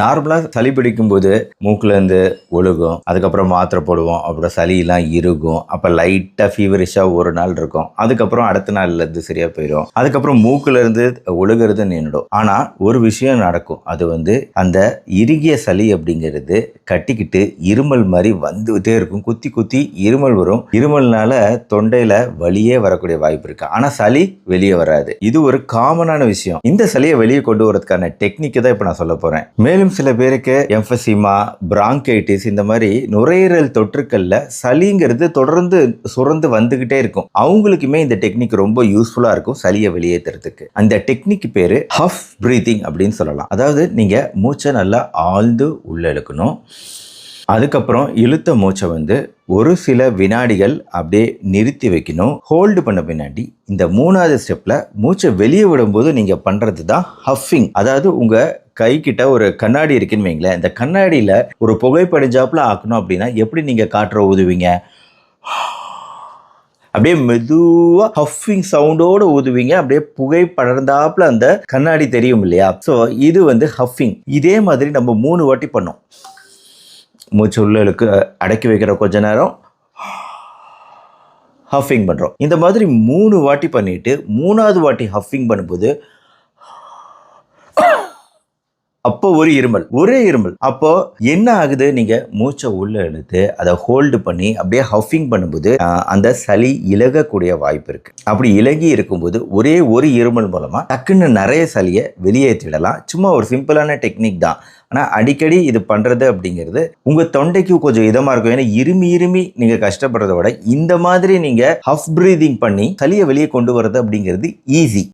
நார்மலாக சளி பிடிக்கும் போது மூக்குல ஒழுகும். அதுக்கப்புறம் மாத்திரை போடுவோம். அப்புறம் சளியெல்லாம் இருகும் அப்போ லைட்டாக ஃபீவரிஷாக ஒரு நாள் இருக்கும். அதுக்கப்புறம் அடுத்த நாள்லேருந்து சரியாக போயிடும் அதுக்கப்புறம் மூக்குலேருந்து ஒழுகிறது நின்றுடும். ஆனால் ஒரு விஷயம் நடக்கும். அது வந்து அந்த இறுகிய சளி அப்படிங்கிறது கட்டிக்கிட்டு இருமல் மாதிரி வந்துகிட்டே இருக்கும். குத்தி குத்தி இருமல் வரும். இருமல்னால தொண்டையில் வழியே வரக்கூடிய வாய்ப்பு இருக்குது ஆனால் சளி வெளியே வராது. இது ஒரு காமனான விஷயம். இந்த சளியை வெளியே கொண்டு வரதுக்கான டெக்னிக்கு தான் இப்போ நான் சொல்ல போகிறேன் மேலும் சில பேருக்கு எம்பசிமா பிராங்கைட்டிஸ் இந்த மாதிரி நுரையீரல் தொற்றுக்கள்ல சளிங்கிறது தொடர்ந்து சுரந்து வந்துகிட்டே இருக்கும். அவங்களுக்குமே இந்த டெக்னிக் ரொம்ப யூஸ்ஃபுல்லா இருக்கும் சளியை வெளியேற்றுறதுக்கு அந்த டெக்னிக் பேரு ஹஃப் பிரீத்திங் அப்படின்னு சொல்லலாம். அதாவது நீங்க மூச்சை நல்லா ஆழ்ந்து உள்ள இழுக்கணும். அதுக்கப்புறம் இழுத்த மூச்சை வந்து ஒரு சில வினாடிகள் அப்படியே நிறுத்தி வைக்கணும். ஹோல்டு பண்ண பின்னாடி இந்த மூணாவது ஸ்டெப்பில் மூச்சை வெளியே விடும்போது நீங்கள் பண்ணுறது தான் ஹஃபிங் அதாவது உங்கள் கை கிட்ட ஒரு கண்ணாடி இருக்குன்னு வைங்களேன். இந்த கண்ணாடியில் ஒரு புகைப்படிஞ்சாப்பில் ஆக்கணும் அப்படின்னா எப்படி நீங்கள் காற்றை ஊதுவீங்க? அப்படியே மெதுவாக ஹஃபிங் சவுண்டோடு ஊதுவீங்க. அப்படியே புகை படர்ந்தாப்புல அந்த கண்ணாடி தெரியும் இல்லையா? ஸோ இது வந்து ஹஃபிங் இதே மாதிரி நம்ம மூணு வாட்டி பண்ணோம். மூச்சு அடக்கி வைக்கிற கொஞ்ச நேரம் ஹஃபிங் பண்ணுறோம் இந்த மாதிரி மூணு வாட்டி பண்ணிட்டு மூணாவது வாட்டி ஹஃபிங் பண்ணும்போது அப்போ ஒரு இருமல் ஒரே இருமல். அப்போ என்ன ஆகுது? நீங்க மூச்சை உள்ள இழுத்து அதை ஹோல்டு பண்ணி அப்படியே ஹஃபிங் பண்ணும்போது அந்த சளி இலகக்கூடிய வாய்ப்பு இருக்கு. அப்படி இலகி இருக்கும்போது ஒரே ஒரு இருமல் மூலமா டக்குன்னு நிறைய சளியை வெளியேற்றிடலாம். சும்மா ஒரு சிம்பிளான டெக்னிக் தான். ஆனால் அடிக்கடி இது பண்ணுறது அப்படிங்கிறது உங்கள் தொண்டைக்கு கொஞ்சம் இதமாக இருக்கும். ஏன்னா இருமி இருமி நீங்கள் கஷ்டப்படுறத விட இந்த மாதிரி நீங்கள் ஹஃப் ப்ரீதிங் பண்ணி சளியை வெளியே கொண்டு வர்றது அப்படிங்கிறது ஈஸி